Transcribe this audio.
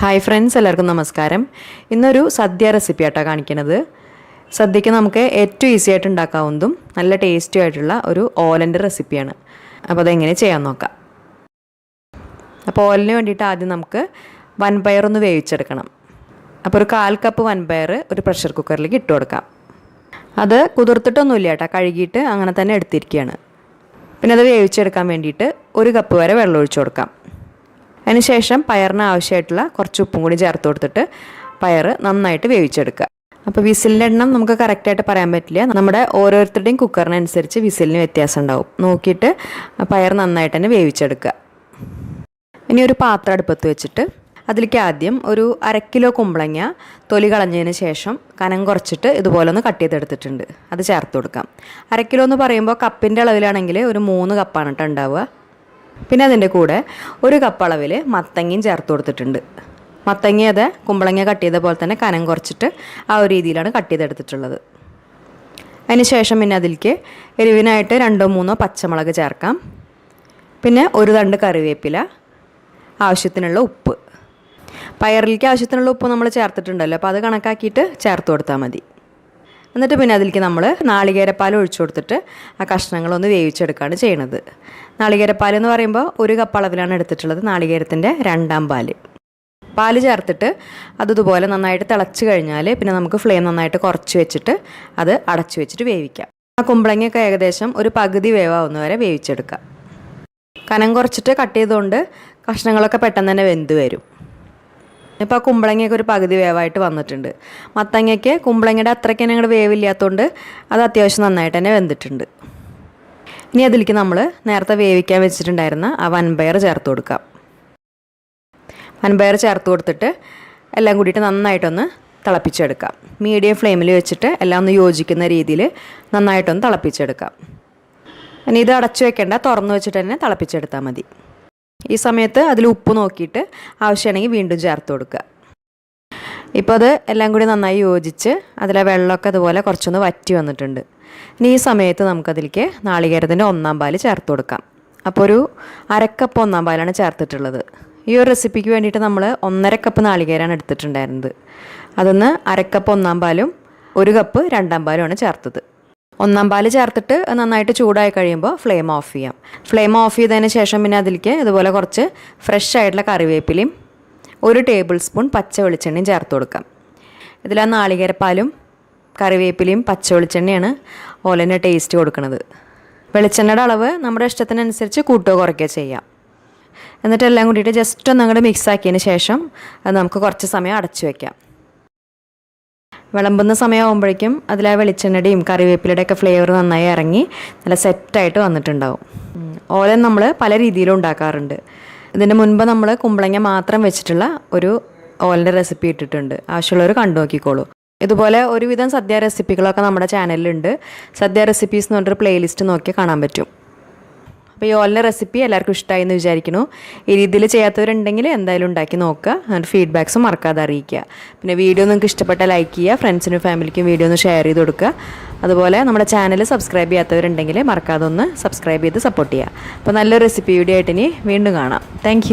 Hi friends എല്ലാവർക്കും നമസ്കാരം. ഇന്നൊരു സദ്യ റെസിപ്പി ആട്ടോ കാണിക്കുന്നത് സദ്യക്ക് നമുക്ക് ഏറ്റവും ഈസി ആയിട്ട് ഉണ്ടാക്കാവുന്നതും നല്ല ടേസ്റ്റി ആയിട്ടുള്ള ഒരു ഓലന്റെ റെസിപ്പിയാണ് അപ്പോൾ അതെങ്ങനെ ചെയ്യാൻ നോക്കാം. അപ്പോൾ ഓലിന് വേണ്ടിയിട്ട് ആദ്യം നമുക്ക് വൻപയർ ഒന്ന് വേവിച്ചെടുക്കണം. അപ്പോൾ ഒരു കാൽ കപ്പ് വൻപയർ ഒരു പ്രഷർ കുക്കറിലേക്ക് ഇട്ട് കൊടുക്കാം. അത് കുതിർത്തിട്ടൊന്നുമില്ല കേട്ടോ കഴുകിയിട്ട് അങ്ങനെ തന്നെ എടുത്തിരിക്കുകയാണ് പിന്നെ അത് വേവിച്ചെടുക്കാൻ വേണ്ടിയിട്ട് ഒരു കപ്പ് വരെ വെള്ളം ഒഴിച്ചു കൊടുക്കാം. അതിനുശേഷം പയറിന് ആവശ്യമായിട്ടുള്ള കുറച്ച് ഉപ്പും കൂടി ചേർത്ത് കൊടുത്തിട്ട് പയർ നന്നായിട്ട് വേവിച്ചെടുക്കുക. അപ്പോൾ വിസിലിന്റെ എണ്ണം നമുക്ക് കറക്റ്റായിട്ട് പറയാൻ പറ്റില്ല. നമ്മുടെ ഓരോരുത്തരുടെയും കുക്കറിനനുസരിച്ച് വിസിലിന് വ്യത്യാസം ഉണ്ടാവും. നോക്കിയിട്ട് പയർ നന്നായിട്ട് തന്നെ വേവിച്ചെടുക്കുക. ഇനി ഒരു പാത്രം അടുപ്പത്ത് വെച്ചിട്ട് അതിലേക്ക് ആദ്യം ഒരു അര കിലോ കുമ്പളങ്ങ തൊലി കളഞ്ഞതിന് ശേഷം കനം കുറച്ചിട്ട് ഇതുപോലെ ഒന്ന് കട്ട് ചെയ്തെടുത്തിട്ടുണ്ട്. അത് ചേർത്ത് കൊടുക്കാം. അര കിലോ എന്ന് പറയുമ്പോൾ കപ്പിന്റെ അളവിലാണെങ്കിൽ ഒരു മൂന്ന് കപ്പാണ് കേട്ടോ ഉണ്ടാവുക. പിന്നെ അതിന്റെ കൂടെ ഒരു കപ്പളവിൽ മത്തങ്ങയും ചേർത്ത് കൊടുത്തിട്ടുണ്ട്. മത്തങ്ങ അത് കുമ്പളങ്ങ കട്ട് ചെയ്ത പോലെ തന്നെ കനം കുറച്ചിട്ട് ആ ഒരു രീതിയിലാണ് കട്ട് ചെയ്തെടുത്തിട്ടുള്ളത്. അതിന് ശേഷം പിന്നെ അതിലേക്ക് എരിവിനായിട്ട് രണ്ടോ മൂന്നോ പച്ചമുളക് ചേർക്കാം. പിന്നെ ഒരു തണ്ട് കറിവേപ്പില ആവശ്യത്തിനുള്ള ഉപ്പ്. പയറിലേക്ക് ആവശ്യത്തിനുള്ള ഉപ്പ് നമ്മൾ ചേർത്തിട്ടുണ്ടല്ലോ അപ്പോൾ അത് കണക്കാക്കിയിട്ട് ചേർത്ത് കൊടുത്താൽ മതി. എന്നിട്ട് പിന്നെ അതിലേക്ക് നമ്മൾ നാളികേരപ്പാൽ ഒഴിച്ചു കൊടുത്തിട്ട് ആ കഷ്ണങ്ങളൊന്ന് വേവിച്ചെടുക്കുകയാണ് ചെയ്യണത്. നാളികേരപ്പാൽ എന്ന് പറയുമ്പോൾ ഒരു കപ്പ് അളവിലാണ് എടുത്തിട്ടുള്ളത് നാളികേരത്തിന്റെ രണ്ടാം പാൽ പാൽ ചേർത്തിട്ട് അത് ഇതുപോലെ നന്നായിട്ട് തിളച്ച് കഴിഞ്ഞാൽ പിന്നെ നമുക്ക് ഫ്ലെയിം നന്നായിട്ട് കുറച്ച് വെച്ചിട്ട് അത് അടച്ചു വെച്ചിട്ട് വേവിക്കാം. ആ കുമ്പളങ്ങയൊക്കെ ഏകദേശം ഒരു പകുതി വേവാവുന്ന വരെ വേവിച്ചെടുക്കാം. കനം കുറച്ചിട്ട് കട്ട് ചെയ്തുകൊണ്ട് കഷ്ണങ്ങളൊക്കെ പെട്ടെന്ന് തന്നെ വെന്ത് വരും. ഇപ്പോൾ ആ കുമ്പളങ്ങയൊക്കെ ഒരു പകുതി വേവായിട്ട് വന്നിട്ടുണ്ട്. മത്തങ്ങയ്ക്ക് കുമ്പളങ്ങയുടെ അത്രയ്ക്ക് തന്നെ വേവില്ലാത്തതുകൊണ്ട് അത് അത്യാവശ്യം നന്നായിട്ട് തന്നെ വെന്തിട്ടുണ്ട്. ഇനി അതിലേക്ക് നമ്മൾ നേരത്തെ വേവിക്കാൻ വെച്ചിട്ടുണ്ടായിരുന്ന ആ വൻപയർ ചേർത്ത് കൊടുക്കാം. വൻപയർ ചേർത്ത് കൊടുത്തിട്ട് എല്ലാം കൂടിയിട്ട് നന്നായിട്ടൊന്ന് തിളപ്പിച്ചെടുക്കാം. മീഡിയം ഫ്ലെയിമിൽ വെച്ചിട്ട് എല്ലാം ഒന്ന് യോജിക്കുന്ന രീതിയിൽ നന്നായിട്ടൊന്ന് തിളപ്പിച്ചെടുക്കാം. ഇനി ഇത് അടച്ചു വെക്കേണ്ട തുറന്നു വെച്ചിട്ട് തന്നെ തിളപ്പിച്ചെടുത്താൽ മതി. ഈ സമയത്ത് അതിൽ ഉപ്പ് നോക്കിയിട്ട് ആവശ്യമാണെങ്കിൽ വീണ്ടും ചേർത്ത് കൊടുക്കുക. ഇപ്പോൾ അത് എല്ലാം കൂടി നന്നായി യോജിച്ച് അതിലെ വെള്ളമൊക്കെ അതുപോലെ കുറച്ചൊന്ന് വറ്റി വന്നിട്ടുണ്ട്. ഇനി ഈ സമയത്ത് നമുക്കതിലേക്ക് നാളികേരത്തിന്റെ ഒന്നാം പാൽ ചേർത്ത് കൊടുക്കാം. അപ്പോൾ ഒരു അരക്കപ്പ് ഒന്നാം പാലാണ് ചേർത്തിട്ടുള്ളത്. ഈ ഒരു റെസിപ്പിക്ക് വേണ്ടിയിട്ട് നമ്മൾ ഒന്നര കപ്പ് നാളികേരാണ് എടുത്തിട്ടുണ്ടായിരുന്നത്. അതൊന്ന് അരക്കപ്പ് ഒന്നാം പാലും ഒരു കപ്പ് രണ്ടാം പാലുമാണ് ചേർത്തത്. ഒന്നാം പാൽ ചേർത്തിട്ട് നന്നായിട്ട് ചൂടായി കഴിയുമ്പോൾ ഫ്ലെയിം ഓഫ് ചെയ്യാം. ഫ്ലെയിം ഓഫ് ചെയ്തതിന് ശേഷം പിന്നെ അതിലേക്ക് ഇതുപോലെ കുറച്ച് ഫ്രഷ് ആയിട്ടുള്ള കറിവേപ്പിലയും ഒരു ടേബിൾ സ്പൂൺ പച്ച വെളിച്ചെണ്ണയും ചേർത്ത് കൊടുക്കാം. ഇതിൽ ആ നാളികേരപ്പാലും കറിവേപ്പിലയും പച്ച വെളിച്ചെണ്ണയാണ് ഓലന്റെ ടേസ്റ്റ് കൊടുക്കുന്നത്. വെളിച്ചെണ്ണയുടെ അളവ് നമ്മുടെ ഇഷ്ടത്തിനനുസരിച്ച് കൂട്ടുകയോ കുറയ്ക്കുകയോ ചെയ്യാം. എന്നിട്ട് എല്ലാം കൂടിയിട്ട് ജസ്റ്റ് ഒന്ന് അങ്ങോട്ട് മിക്സ് ആക്കിയതിന് ശേഷം നമുക്ക് കുറച്ച് സമയം അടച്ചു വയ്ക്കാം വിളമ്പുന്ന സമയമാകുമ്പോഴേക്കും അതിലെ വെളിച്ചെണ്ണയുടെയും കറിവേപ്പിലയുടെ ഒക്കെ ഫ്ലേവർ നന്നായി ഇറങ്ങി നല്ല സെറ്റായിട്ട് വന്നിട്ടുണ്ടാവും. ഓലൻ നമ്മൾ പല രീതിയിലും ഉണ്ടാക്കാറുണ്ട്. ഇതിന് മുൻപ് നമ്മൾ കുമ്പളങ്ങ മാത്രം വെച്ചിട്ടുള്ള ഒരു ഓലന്റെ റെസിപ്പി ഇട്ടിട്ടുണ്ട്. ആവശ്യമുള്ളവർ കണ്ടു നോക്കിക്കോളൂ. ഇതുപോലെ ഒരുവിധം സദ്യ റെസിപ്പികളൊക്കെ നമ്മുടെ ചാനലിലുണ്ട് സദ്യ റെസിപ്പീസ് എന്ന് പറഞ്ഞൊരു പ്ലേലിസ്റ്റ് നോക്കി കാണാൻ പറ്റും. അപ്പോൾ ഈ ഓലിന്റെ റെസിപ്പി എല്ലാവർക്കും ഇഷ്ടമായി എന്ന് വിചാരിക്കുന്നു. ഈ രീതിയിൽ ചെയ്യാത്തവരുണ്ടെങ്കിൽ എന്തായാലും ഉണ്ടാക്കി നോക്കുക. എന്നിട്ട് ഫീഡ്ബാക്സും മറക്കാതെ അറിയിക്കുക. പിന്നെ വീഡിയോ നിങ്ങൾക്ക് ഇഷ്ടപ്പെട്ട ലൈക്ക് ചെയ്യുക ഫ്രണ്ട്സിനും ഫാമിലിക്കും വീഡിയോ ഒന്ന് ഷെയർ ചെയ്ത് കൊടുക്കുക. അതുപോലെ നമ്മുടെ ചാനൽ സബ്സ്ക്രൈബ് ചെയ്യാത്തവരുണ്ടെങ്കിൽ മറക്കാതെ ഒന്ന് സബ്സ്ക്രൈബ് ചെയ്ത് സപ്പോർട്ട് ചെയ്യുക. അപ്പോൾ നല്ലൊരു റെസിപ്പി വീഡിയോ ആയിട്ട് ഇനി വീണ്ടും കാണാം. താങ്ക്